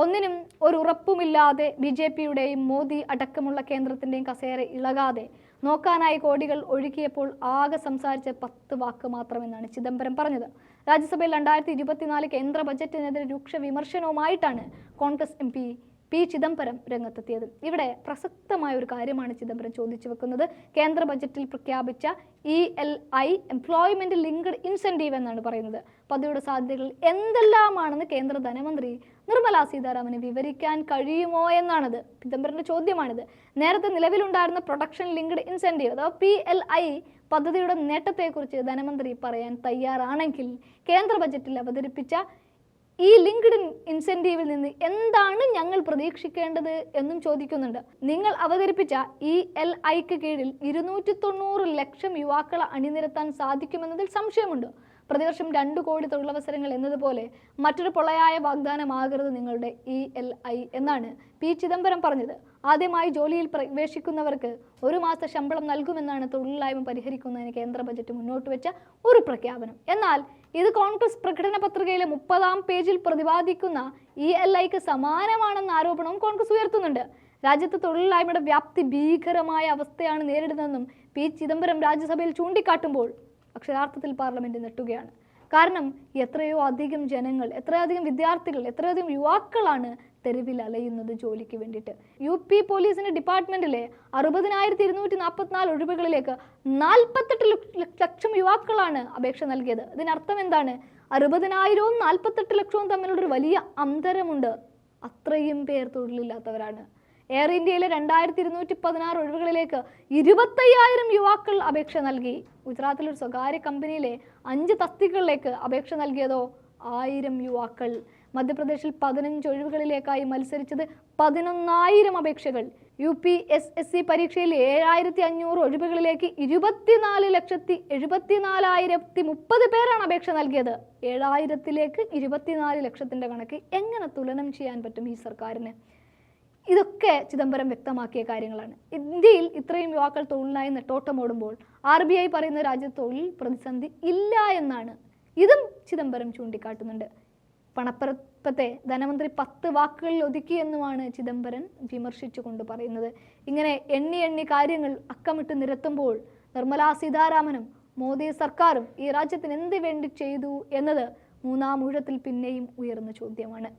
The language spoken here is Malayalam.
ഒന്നിനും ഒരു ഉറപ്പുമില്ലാതെ ബി ജെ പിയുടെയും മോദി അടക്കമുള്ള കേന്ദ്രത്തിന്റെയും കസേര ഇളകാതെ നോക്കാനായി കോടികൾ ഒഴുകിയപ്പോൾ ആകെ സംസാരിച്ച പത്ത് വാക്ക് മാത്രമെന്നാണ് ചിദംബരം പറഞ്ഞത്. രാജ്യസഭയിൽ രണ്ടായിരത്തി ഇരുപത്തിനാല് കേന്ദ്ര ബജറ്റിനെതിരെ രൂക്ഷ വിമർശനവുമായിട്ടാണ് കോൺഗ്രസ് എം പി ചിദംബരം രംഗത്തെത്തിയത്. ഇവിടെ പ്രസക്തമായ ഒരു കാര്യമാണ് ചിദംബരം ചോദിച്ചു വെക്കുന്നത്. കേന്ദ്ര ബജറ്റിൽ പ്രഖ്യാപിച്ച E L I employment linked incentive എന്നാണ് പറയുന്നത്. പദ്ധതിയുടെ സാധ്യതകൾ എന്തെല്ലാമാണെന്ന് കേന്ദ്ര ധനമന്ത്രി നിർമ്മല സീതാരാമന് വിവരിക്കാൻ കഴിയുമോ എന്നാണത്? ചിദംബരന്റെ ചോദ്യമാണിത്. നേരത്തെ നിലവിലുണ്ടായിരുന്ന പ്രൊഡക്ഷൻ ലിങ്ക്ഡ് ഇൻസെന്റീവ് അഥവാ പി എൽ ഐ പദ്ധതിയുടെ നേട്ടത്തെക്കുറിച്ച് ധനമന്ത്രി പറയാൻ തയ്യാറാണെങ്കിൽ കേന്ദ്ര ബജറ്റിൽ അവതരിപ്പിച്ച ഈ ലിങ്ക്ഡ് ഇൻസെന്റീവിൽ നിന്ന് എന്താണ് ഞങ്ങൾ പ്രതീക്ഷിക്കേണ്ടത് എന്നും ചോദിക്കുന്നുണ്ട്. നിങ്ങൾ അവതരിപ്പിച്ച ഇ എൽ ഐക്ക് കീഴിൽ ഇരുന്നൂറ്റി തൊണ്ണൂറ് ലക്ഷം യുവാക്കളെ അണിനിരത്താൻ സാധിക്കുമെന്നതിൽ സംശയമുണ്ട്. പ്രതിവർഷം രണ്ടു കോടി തൊഴിലവസരങ്ങൾ എന്നതുപോലെ മറ്റൊരു പൊള്ളയായ വാഗ്ദാനമാകരുത് നിങ്ങളുടെ ഇ എൽ ഐ എന്നാണ് പി ചിദംബരം പറഞ്ഞത്. ആദ്യമായി ജോലിയിൽ പ്രവേശിക്കുന്നവർക്ക് ഒരു മാസ ശമ്പളം നൽകുമെന്നാണ് തൊഴിലില്ലായ്മ പരിഹരിക്കുന്നതിന് കേന്ദ്ര ബജറ്റ് മുന്നോട്ട് വെച്ച ഒരു പ്രഖ്യാപനം. എന്നാൽ ഇത് കോൺഗ്രസ് പ്രകടന പത്രികയിലെ മുപ്പതാം പേജിൽ പ്രതിപാദിക്കുന്ന ഇ എൽ ഐക്ക് സമാനമാണെന്ന ആരോപണവും കോൺഗ്രസ് ഉയർത്തുന്നുണ്ട്. രാജ്യത്ത് തൊഴിലില്ലായ്മയുടെ വ്യാപ്തി ഭീകരമായ അവസ്ഥയാണ് നേരിടുന്നതെന്നും പി ചിദംബരം രാജ്യസഭയിൽ ചൂണ്ടിക്കാട്ടുമ്പോൾ അക്ഷരാർത്ഥത്തിൽ പാർലമെന്റ് നെട്ടുകയാണ് കാരണം എത്രയോ അധികം ജനങ്ങൾ എത്രയധികം വിദ്യാർത്ഥികൾ എത്രയധികം യുവാക്കളാണ് തെരുവിൽ അലയുന്നത് ജോലിക്ക് വേണ്ടിയിട്ട്. യു പി പോലീസിന്റെ ഡിപ്പാർട്ട്മെന്റിലെ അറുപതിനായിരത്തി ഇരുന്നൂറ്റി നാൽപ്പത്തിനാല് ഒഴിവുകളിലേക്ക് നാൽപ്പത്തെട്ട് ലക്ഷം യുവാക്കളാണ് അപേക്ഷ നൽകിയത്. ഇതിനർത്ഥം എന്താണ്? അറുപതിനായിരവും നാൽപ്പത്തെട്ട് ലക്ഷവും തമ്മിലുള്ളൊരു വലിയ അന്തരമുണ്ട്. അത്രയും പേർ തൊഴിലില്ലാത്തവരാണ്. എയർ ഇന്ത്യയിലെ രണ്ടായിരത്തി ഇരുന്നൂറ്റി പതിനാറ് ഒഴിവുകളിലേക്ക് ഇരുപത്തയ്യായിരം യുവാക്കൾ അപേക്ഷ നൽകി. ഗുജറാത്തിലെ ഒരു സ്വകാര്യ കമ്പനിയിലെ അഞ്ച് തസ്തികകളിലേക്ക് അപേക്ഷ നൽകിയതോ ആയിരം യുവാക്കൾ. മധ്യപ്രദേശിൽ പതിനഞ്ച് ഒഴിവുകളിലേക്കായി മത്സരിച്ചത് പതിനൊന്നായിരം അപേക്ഷകൾ. U P S S C പരീക്ഷയിൽ ഏഴായിരത്തി അഞ്ഞൂറ് ഒഴിവുകളിലേക്ക് ഇരുപത്തിനാല് ലക്ഷത്തി എഴുപത്തിനാലായിരത്തി മുപ്പത് പേരാണ് അപേക്ഷ നൽകിയത്. ഏഴായിരത്തിലേക്ക് ഇരുപത്തിനാല് ലക്ഷത്തിന്റെ കണക്ക് എങ്ങനെ തുലനം ചെയ്യാൻ പറ്റും ഈ സർക്കാരിന്? ഇതൊക്കെ ചിദംബരം വ്യക്തമാക്കിയ കാര്യങ്ങളാണ്. ഇന്ത്യയിൽ ഇത്രയും യുവാക്കൾ തൊഴിലിനായി നെട്ടോട്ടമോടുമ്പോൾ ആർ ബി ഐ പറയുന്ന രാജ്യത്ത് തൊഴിൽ പ്രതിസന്ധി ഇല്ല എന്നാണ്. ഇതും ചിദംബരം ചൂണ്ടിക്കാട്ടുന്നുണ്ട്. പണപ്പെരുപ്പത്തെ ധനമന്ത്രി പത്ത് വാക്കുകളിൽ ഒതുക്കിയെന്നുമാണ് ചിദംബരൻ വിമർശിച്ചുകൊണ്ട് പറയുന്നത്. ഇങ്ങനെ എണ്ണി എണ്ണി കാര്യങ്ങൾ അക്കമിട്ട് നിരത്തുമ്പോൾ നിർമ്മലാ സീതാരാമനും മോദി സർക്കാരും ഈ രാജ്യത്തിന് എന്ത് വേണ്ടി ചെയ്തു എന്നത് മൂന്നാം ഊഴത്തിൽ പിന്നെയും ഉയർന്ന ചോദ്യമാണ്.